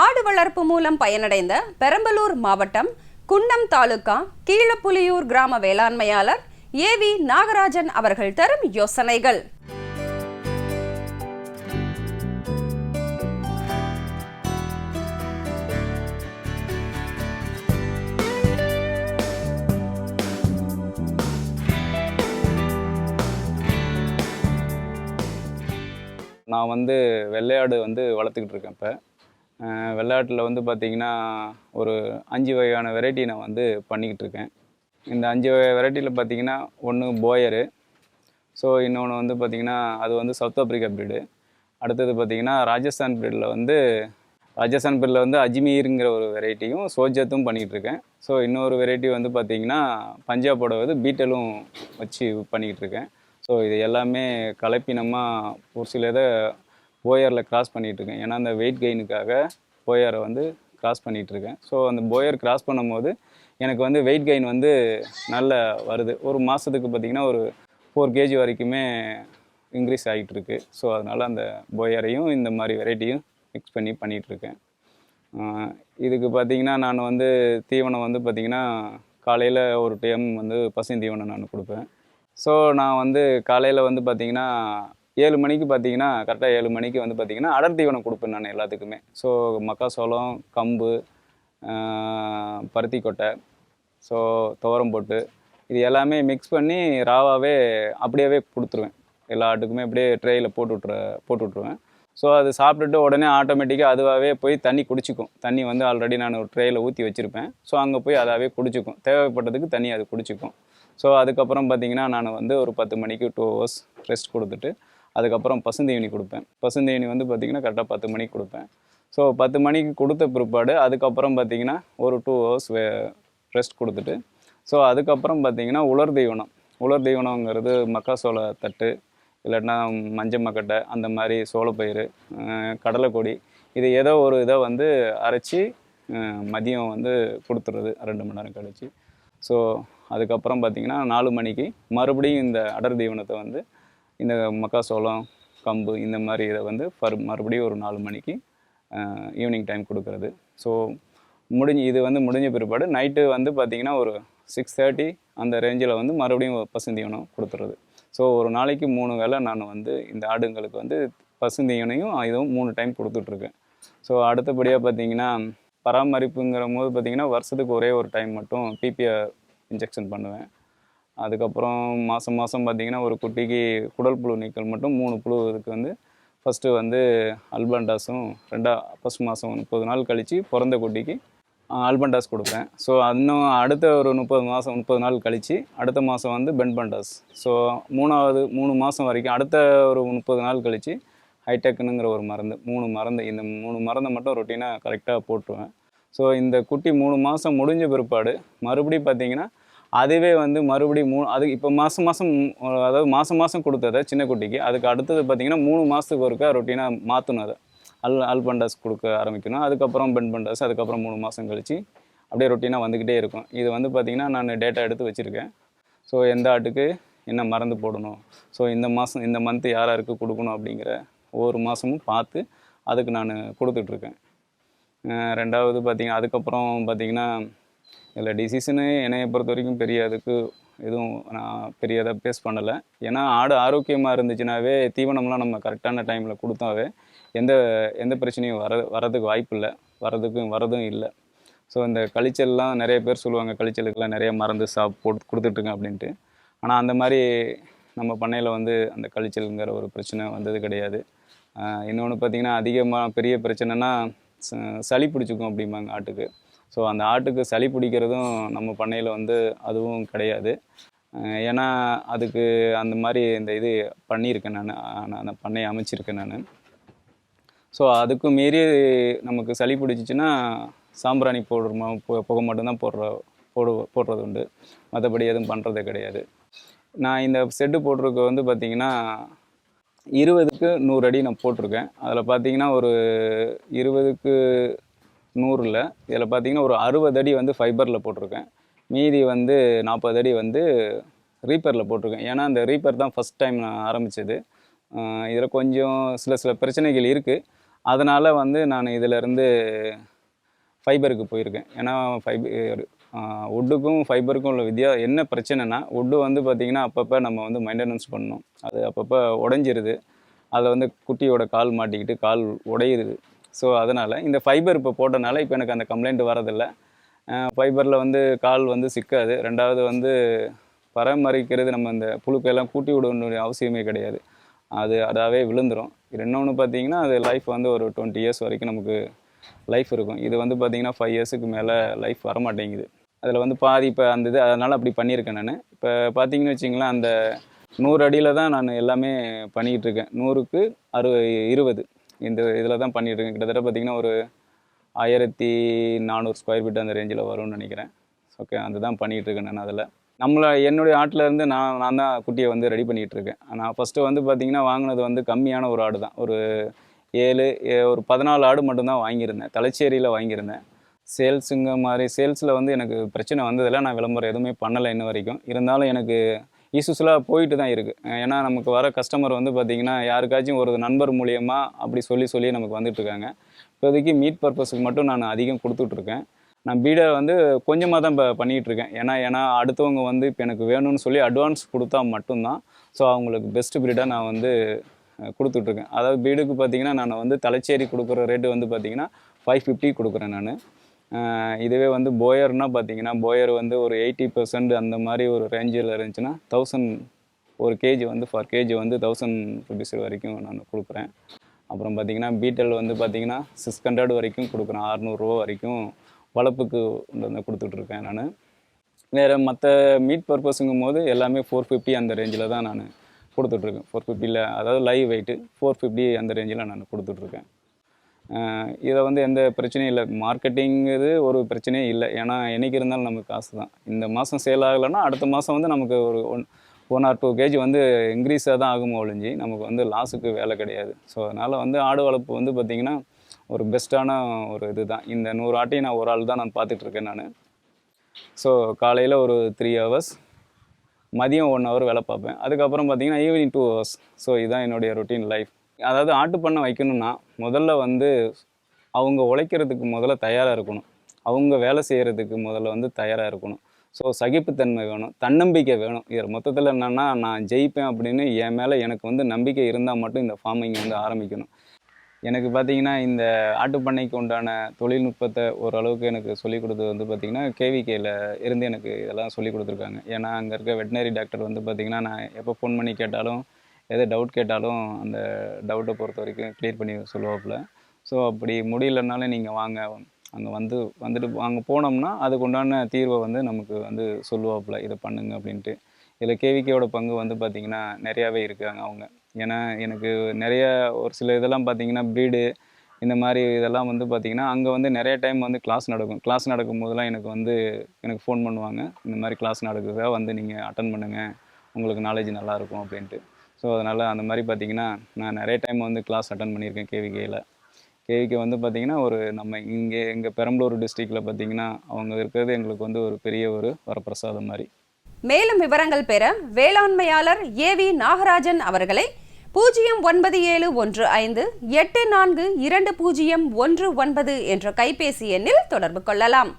ஆடு வளர்ப்பு மூலம் பயனடைந்த பெரம்பலூர் மாவட்டம் குன்னம் தாலுகா கீழப்புலியூர் கிராம வேளாண்மையாளர் ஏவி நாகராஜன் அவர்கள் தரும் யோசனைகள். நான் வந்து வெள்ளையாடு வந்து வளர்த்துக்கிட்டு இருக்கேன் இப்போ. வெள்ளாட்டில் வந்து பார்த்திங்கன்னா ஒரு அஞ்சு வகையான வெரைட்டி நான் வந்து பண்ணிக்கிட்டு இருக்கேன். இந்த அஞ்சு வகை வெரைட்டியில் பார்த்தீங்கன்னா ஒன்று போயரு ஸோ இன்னொன்று வந்து பார்த்திங்கன்னா அது வந்து சவுத் ஆப்ரிக்கா ப்ரீடு அடுத்தது பார்த்திங்கன்னா ராஜஸ்தான் ப்ரீடில் வந்து ராஜஸ்தான் ப்ரீடில் வந்து அஜ்மீருங்கிற ஒரு வெரைட்டியும் சோஜத்தும் பண்ணிக்கிட்டு இருக்கேன். ஸோ இன்னொரு வெரைட்டி வந்து பார்த்திங்கன்னா பஞ்சாபோட வந்து பீட்டலும் வச்சு பண்ணிக்கிட்டு இருக்கேன். ஸோ இது எல்லாமே கலப்பினமாக ஒரு சில இதை போயரில் கிராஸ் பண்ணிகிட்ருக்கேன் ஏன்னா அந்த வெயிட் கெயினுக்காக போயரை வந்து கிராஸ் பண்ணிகிட்ருக்கேன் ஸோ அந்த போயர் கிராஸ் பண்ணும்போது எனக்கு வந்து வெயிட் கெயின் வந்து நல்ல வருது. ஒரு மாதத்துக்கு பார்த்திங்கன்னா ஒரு ஃபோர் கேஜி வரைக்குமே இன்க்ரீஸ் ஆகிட்டு இருக்கு ஸோ அதனால் அந்த போயரையும் இந்த மாதிரி வெரைட்டியும் மிக்ஸ் பண்ணி பண்ணிகிட்ருக்கேன் இதுக்கு பார்த்தீங்கன்னா நான் வந்து தீவனம் வந்து பார்த்திங்கன்னா காலையில் ஒரு டைம் வந்து பசும் தீவனம் நான் கொடுப்பேன். ஸோ நான் வந்து காலையில் வந்து பார்த்திங்கன்னா ஏழு மணிக்கு பார்த்தீங்கன்னா கரெக்டாக ஏழு மணிக்கு வந்து பார்த்திங்கன்னா அடர் தீவனம் கொடுப்பேன் நான் எல்லாத்துக்குமே. ஸோ மக்காசோளம் கம்பு பருத்தி கொட்டை ஸோ துவரம் போட்டு இது எல்லாமே மிக்ஸ் பண்ணி ராவாகவே அப்படியே கொடுத்துருவேன். எல்லா ஆட்டுக்குமே அப்படியே ட்ரேயில் போட்டு விட்ற போட்டு விட்ருவேன் ஸோ அது சாப்பிட்டுட்டு உடனே ஆட்டோமேட்டிக்காக அதுவாகவே போய் தண்ணி குடிச்சிக்கும். தண்ணி வந்து ஆல்ரெடி நான் ஒரு ட்ரேயில் ஊற்றி வச்சுருப்பேன். ஸோ அங்கே போய் அதாவே குடிச்சிக்கும். தேவைப்பட்டதுக்கு தண்ணி அது குடிச்சிக்கும். ஸோ அதுக்கப்புறம் பார்த்தீங்கன்னா நான் வந்து ஒரு பத்து மணிக்கு டூ ஹவர்ஸ் ரெஸ்ட் கொடுத்துட்டு அதுக்கப்புறம் பசுந்தீவனி கொடுப்பேன். பசுந்தீவனி வந்து பார்த்திங்கன்னா கரெக்டாக பத்து மணிக்கு கொடுப்பேன். ஸோ பத்து மணிக்கு கொடுத்த பிற்பாடு அதுக்கப்புறம் பார்த்தீங்கன்னா ஒரு டூ ஹவர்ஸ் ரெஸ்ட் கொடுத்துட்டு ஸோ அதுக்கப்புறம் பார்த்திங்கன்னா உலர் தீவனம் உலர் தீவனங்கிறது மக்காசோள தட்டு இல்லாட்டினா மஞ்சள் மக்கட்டை அந்த மாதிரி சோளப்பயிறு கடலைக்கொடி இது ஏதோ ஒரு இதை வந்து அரைச்சி மதியம் வந்து கொடுத்துருது ரெண்டு மணி நேரம் கழிச்சு. ஸோ அதுக்கப்புறம் பார்த்திங்கன்னா நாலு மணிக்கு மறுபடியும் இந்த அடர் தீவனத்தை வந்து இந்த மக்காசோளம் கம்பு இந்த மாதிரி இதை வந்து ஃபர் மறுபடியும் ஒரு நாலு மணிக்கு ஈவினிங் டைம் கொடுக்குறது. ஸோ முடிஞ்சு இது வந்து முடிஞ்ச பிற்பாடு நைட்டு வந்து பார்த்திங்கன்னா ஒரு சிக்ஸ் தேர்ட்டி அந்த ரேஞ்சில் வந்து மறுபடியும் பசுந்தீவனம் கொடுத்துறது. ஸோ ஒரு நாளைக்கு மூணு வேளை நான் வந்து இந்த ஆடுங்களுக்கு வந்து பசுந்தீவனையும் இதுவும் மூணு டைம் கொடுத்துட்ருக்கேன். ஸோ அடுத்தபடியாக பார்த்தீங்கன்னா பராமரிப்புங்கிற போது பார்த்தீங்கன்னா வருஷத்துக்கு ஒரே ஒரு டைம் மட்டும் பிபிஆர் இன்ஜெக்ஷன் பண்ணுவேன். அதுக்கப்புறம் மாதம் மாதம் பார்த்தீங்கன்னா ஒரு குட்டிக்கு குடல் புழு நீக்கல் மட்டும் மூணு புழு இதுக்கு வந்து ஃபஸ்ட்டு வந்து அல்பண்டாஸும் ரெண்டா ஃபஸ்ட் மாதம் முப்பது நாள் கழித்து பிறந்த குட்டிக்கு அல்பண்டாஸ் கொடுப்பேன். ஸோ இன்னும் அடுத்த ஒரு முப்பது மாதம் முப்பது நாள் கழித்து அடுத்த மாதம் வந்து பென்பண்டாஸ் ஸோ மூணாவது மூணு மாதம் வரைக்கும் அடுத்த ஒரு முப்பது நாள் கழித்து ஹைடெக்னுங்கிற ஒரு மருந்து மூணு மருந்து இந்த மூணு மருந்தை மட்டும் ரொட்டீனாக கரெக்டாக போட்டுருவேன். ஸோ இந்த குட்டி மூணு மாதம் முடிஞ்ச பிற்பாடு மறுபடியும் பார்த்தீங்கன்னா அதுவே வந்து மறுபடியும் மூணு அது இப்போ மாதம் மாதம் அதாவது மாதம் மாதம் கொடுத்ததை சின்ன குட்டிக்கு. அதுக்கு அடுத்தது பார்த்திங்கன்னா மூணு மாதத்துக்கு ஒருக்கா ரொட்டீனாக மாற்றணும் அதை. அல் அல்பண்டாஸ் கொடுக்க ஆரம்பிக்கணும். அதுக்கப்புறம் பென்பண்டாஸ் அதுக்கப்புறம் மூணு மாதம் கழித்து அப்படியே ரொட்டீனாக வந்துக்கிட்டே இருக்கும். இது வந்து பார்த்திங்கன்னா நான் டேட்டா எடுத்து வச்சுருக்கேன். ஸோ எந்த ஆட்டுக்கு என்ன மருந்து போடணும்? ஸோ இந்த மாதம் இந்த மந்த்து யார் யாருக்கு கொடுக்கணும் அப்படிங்கிற ஒவ்வொரு மாதமும் பார்த்து அதுக்கு நான் கொடுத்துட்ருக்கேன் ரெண்டாவது பார்த்திங்கன்னா அதுக்கப்புறம் பார்த்திங்கன்னா இதில் டிசீஸ்னு என்னைய பொறுத்த வரைக்கும் பெரிய அதுக்கு எதுவும் நான் பெரிய இதாக பேஸ் பண்ணலை. ஏன்னா ஆடு ஆரோக்கியமாக இருந்துச்சுனாவே தீவனம்லாம் நம்ம கரெக்டான டைமில் கொடுத்தாவே எந்த எந்த பிரச்சனையும் வர வரதுக்கு வாய்ப்பு இல்லை. வரதுக்கும் வரதும் இல்லை. ஸோ இந்த கழிச்சல்லாம் நிறைய பேர் சொல்லுவாங்க கழிச்சலுக்கெல்லாம் நிறைய மருந்து சாப் போட்டு கொடுத்துட்ருங்க அப்படின்ட்டு. ஆனால் அந்த மாதிரி நம்ம பண்ணையில் வந்து அந்த கழிச்சலுங்கிற ஒரு பிரச்சனை வந்தது கிடையாது. இன்னொன்று பார்த்திங்கன்னா அதிகமாக பெரிய பிரச்சனைனா ச- சளி பிடிச்சிக்கும் அப்படிம்பாங்க ஆட்டுக்கு. ஸோ அந்த ஆட்டுக்கு சளி பிடிக்கிறதும் நம்ம பண்ணையில் வந்து அதுவும் கிடையாது. ஏன்னா அதுக்கு அந்த மாதிரி இந்த இது பண்ணியிருக்கேன் நான். நான் அந்த பண்ணையை அமைச்சிருக்கேன் நான். ஸோ அதுக்கு மீறி நமக்கு சளி பிடிச்சிச்சின்னா சாம்பிராணி போடுற மா- பு- புகை மட்டும்தான் போடுற போடு போடுறது உண்டு. மற்றபடி எதுவும் பண்ணுறதே கிடையாது. நான் இந்த செட்டு போட்டிருக்க வந்து பார்த்திங்கன்னா இருபதுக்கு நூறு அடி நான் போட்டிருக்கேன். அதில் பார்த்தீங்கன்னா ஒரு இருபதுக்கு நூறில். இதில் பார்த்தீங்கன்னா ஒரு அறுபது அடி வந்து ஃபைபரில் போட்டிருக்கேன். மீதி வந்து நாற்பது அடி வந்து ரீப்பரில் போட்டிருக்கேன். ஏன்னா அந்த ரீப்பர் தான் ஃபஸ்ட் டைம் நான் ஆரம்பித்தது இதில் கொஞ்சம் சில சில பிரச்சனைகள் இருக்குது அதனால் வந்து நான் இதிலேருந்து ஃபைபருக்கு போயிருக்கேன். ஏன்னா ஃபைபர் உட்டுக்கும் ஃபைபருக்கும் உள்ள வித்தியா என்ன பிரச்சனைனா உட்டு வந்து பார்த்திங்கன்னா அப்பப்போ நம்ம வந்து மெயின்டெனன்ஸ் பண்ணணும். அது அப்பப்போ உடஞ்சிருது. அதில் வந்து குட்டியோட கால் மாட்டிக்கிட்டு கால் உடையுது. ஸோ அதனால் இந்த ஃபைபர் இப்போ போட்டனால இப்போ எனக்கு அந்த கம்ப்ளைண்ட் வரதில்லை. ஃபைபரில் வந்து கால் வந்து சிக்காது. ரெண்டாவது வந்து பராமரிக்கிறது நம்ம இந்த புழுக்கையெல்லாம் கூட்டி விடணுடைய அவசியமே கிடையாது. அது அதாவே விழுந்துரும். இன்னொன்று பார்த்தீங்கன்னா அது லைஃப் வந்து ஒரு டுவெண்ட்டி இயர்ஸ் வரைக்கும் நமக்கு லைஃப் இருக்கும். இது வந்து பார்த்தீங்கன்னா ஃபைவ் இயர்ஸுக்கு மேலே லைஃப் வரமாட்டேங்குது. அதில் வந்து பாதி இப்போ அந்த இது அதனால் அப்படி பண்ணியிருக்கேன் நான். இப்போ பார்த்தீங்கன்னு வச்சிங்களேன் அந்த நூறு அடியில் தான் நான் எல்லாமே பண்ணிக்கிட்டு இருக்கேன். நூறுக்கு அறு இருபது இந்த இதில் தான் பண்ணிட்டு இருக்கேன். கிட்டத்தட்ட பார்த்தீங்கன்னா ஒரு ஆயிரத்தி நானூறு ஸ்கொயர் ஃபீட் அந்த ரேஞ்சில் வரும்னு நினைக்கிறேன். ஓகே அதுதான் பண்ணிகிட்டு இருக்கேன் நான் அதில். நம்மளை என்னுடைய ஆட்டிலேருந்து நான் நான் தான் குட்டியை வந்து ரெடி பண்ணிகிட்டு இருக்கேன். நான் ஃபஸ்ட்டு வந்து பார்த்திங்கன்னா வாங்கினது வந்து கம்மியான ஒரு ஆடு தான். ஒரு ஏழு ஏ- ஒரு பதினாலு ஆடு மட்டும்தான் வாங்கியிருந்தேன். தலைச்சேரியில் வாங்கியிருந்தேன். சேல்ஸுங்க மாதிரி சேல்ஸில் வந்து எனக்கு பிரச்சனை வந்ததில்லை. நான் விளம்பரம் எதுவுமே பண்ணலை இன்ன வரைக்கும். இருந்தாலும் எனக்கு இஷ்யூஸ்லாம் போயிட்டு தான் இருக்குது ஏன்னா நமக்கு வர கஸ்டமர் வந்து பார்த்திங்கன்னா யாருக்காச்சும் ஒரு நண்பர் மூலியமா அப்படி சொல்லி சொல்லி நமக்கு வந்துட்டுருக்காங்க இப்போதைக்கு மீட் பர்பஸுக்கு மட்டும் நான் அதிகம் கொடுத்துட்ருக்கேன் நான் பீடை வந்து கொஞ்சமாக தான் இப்போ பண்ணிகிட்ருக்கேன் ஏன்னா ஏன்னா அடுத்தவங்க வந்து இப்போ எனக்கு வேணும்னு சொல்லி அட்வான்ஸ் கொடுத்தா மட்டும்தான் ஸோ அவங்களுக்கு பெஸ்ட் பீடாக நான் வந்து கொடுத்துட்ருக்கேன் அதாவது பீடுக்கு பார்த்தீங்கன்னா நான் வந்து தலைச்சேரி கொடுக்குற ரேட்டு வந்து பார்த்தீங்கன்னா ஃபைவ் ஃபிஃப்டி கொடுக்குறேன் நான். இதுவே வந்து போயர்னா பார்த்தீங்கன்னா போயர் வந்து ஒரு எயிட்டி பர்சன்ட் அந்த மாதிரி ஒரு ரேஞ்சில் இருந்துச்சுன்னா தௌசண்ட் ஒரு கேஜி வந்து ஃபார் கேஜி வந்து தௌசண்ட் ருபீஸ் வரைக்கும் நான் கொடுக்குறேன். அப்புறம் பார்த்தீங்கன்னா பீட்டல் வந்து பார்த்தீங்கன்னா சிக்ஸ் ஹண்ட்ரட் வரைக்கும் கொடுக்குறேன். அறநூறுரூவா வரைக்கும் வளர்ப்புக்கு கொண்டு வந்து கொடுத்துட்ருக்கேன் நான். வேறு மற்ற மீட் பர்பஸுங்கும் போது எல்லாமே ஃபோர் ஃபிஃப்டி அந்த ரேஞ்சில் தான் நான் கொடுத்துட்ருக்கேன். ஃபோர் ஃபிஃப்டியில் அதாவது லைவ் வெயிட்டு ஃபோர் ஃபிஃப்டி அந்த ரேஞ்சில் நான் கொடுத்துட்ருக்கேன். இதை வந்து எந்த பிரச்சனையும் இல்லை. மார்க்கெட்டிங்கிறது ஒரு பிரச்சனையே இல்லை. ஏன்னா என்றைக்கு இருந்தாலும் நமக்கு காசு தான் இந்த மாதம் சேல் ஆகலைன்னா அடுத்த மாதம் வந்து நமக்கு ஒரு one one or two KG வந்து இன்க்ரீஸாக தான் ஆகுமோ ஒழிஞ்சி நமக்கு வந்து லாஸுக்கு வேலை கிடையாது. ஸோ அதனால் வந்து ஆடு வளர்ப்பு வந்து பார்த்திங்கன்னா ஒரு பெஸ்ட்டான ஒரு இது தான் இந்த நூறு ஆட்டையும் நான் ஒரு ஆள் தான் நான் பார்த்துட்ருக்கேன் நான். ஸோ காலையில் ஒரு த்ரீ ஹவர்ஸ் மதியம் ஒன் ஹவர் வேலை பார்ப்பேன். அதுக்கப்புறம் பார்த்திங்கன்னா ஈவினிங் டூ ஹவர்ஸ் ஸோ இதுதான் என்னுடைய ரொட்டீன் லைஃப் அதாவது ஆட்டு பண்ணை வைக்கணும்னா முதல்ல வந்து அவங்க உழைக்கிறதுக்கு முதல்ல தயாராக இருக்கணும். அவங்க வேலை செய்கிறதுக்கு முதல்ல வந்து தயாராக இருக்கணும். ஸோ சகிப்புத்தன்மை வேணும் தன்னம்பிக்கை வேணும். இது மொத்தத்தில் என்னென்னா நான் ஜெயிப்பேன் அப்படின்னு என் மேலே எனக்கு வந்து நம்பிக்கை இருந்தால் மட்டும் இந்த ஃபார்மிங் வந்து ஆரம்பிக்கணும். எனக்கு பார்த்தீங்கன்னா இந்த ஆட்டுப்பண்ணைக்கு உண்டான தொழில்நுட்பத்தை ஓரளவுக்கு எனக்கு சொல்லிக் கொடுத்தது வந்து பார்த்திங்கன்னா கேவிகேயில் இருந்து எனக்கு இதெல்லாம் சொல்லிக் கொடுத்துருக்காங்க. ஏன்னா அங்கே இருக்க வெட்டினரி டாக்டர் வந்து பார்த்திங்கன்னா நான் எப்போ ஃபோன் பண்ணி கேட்டாலும் எது டவுட் கேட்டாலும் அந்த டவுட்டை பொறுத்த வரைக்கும் க்ளியர் பண்ணி சொல்லுவாப்புல. ஸோ அப்படி முடியலனாலும் நீங்கள் வாங்க. அங்கே வந்து வந்துட்டு அங்கே போனோம்னா அதுக்கு உண்டான தீர்வை வந்து நமக்கு வந்து சொல்லுவாப்புல. இதை பண்ணுங்க அப்படின்ட்டு. இதில் கேவிகேவோட பங்கு வந்து பார்த்திங்கன்னா நிறையாவே இருக்காங்க அவங்க. ஏன்னா எனக்கு நிறைய ஒரு சில இதெல்லாம் பார்த்தீங்கன்னா ப்ரீடு இந்த மாதிரி இதெல்லாம் வந்து பார்த்திங்கன்னா அங்கே வந்து நிறைய டைம் வந்து கிளாஸ் நடக்கும். கிளாஸ் நடக்கும் போதெல்லாம் எனக்கு வந்து எனக்கு ஃபோன் பண்ணுவாங்க. இந்த மாதிரி கிளாஸ் நடக்குதா? வந்து நீங்கள் அட்டன் பண்ணுங்கள் உங்களுக்கு நாலேஜ் நல்லாயிருக்கும் அப்படின்ட்டு. ஸோ அதனால் அந்த மாதிரி பார்த்தீங்கன்னா நான் நிறைய டைம் வந்து கிளாஸ் அட்டன் பண்ணியிருக்கேன் கேவிகேயில் கேவிகே வந்து பார்த்திங்கன்னா ஒரு நம்ம இங்கே எங்கள் பெரம்பலூர் டிஸ்ட்ரிக்டில் பார்த்திங்கன்னா அவங்க இருக்கிறது எங்களுக்கு வந்து ஒரு பெரிய ஒரு வரப்பிரசாதம் மாதிரி. மேலும் விவரங்கள் பெற வேளாண்மையாளர் ஏவி நாகராஜன் அவர்களை பூஜ்ஜியம் ஒன்பது ஏழு ஒன்று ஐந்து எட்டு நான்கு இரண்டு பூஜ்ஜியம் ஒன்று ஒன்பது என்ற கைபேசி எண்ணில் தொடர்பு கொள்ளலாம்.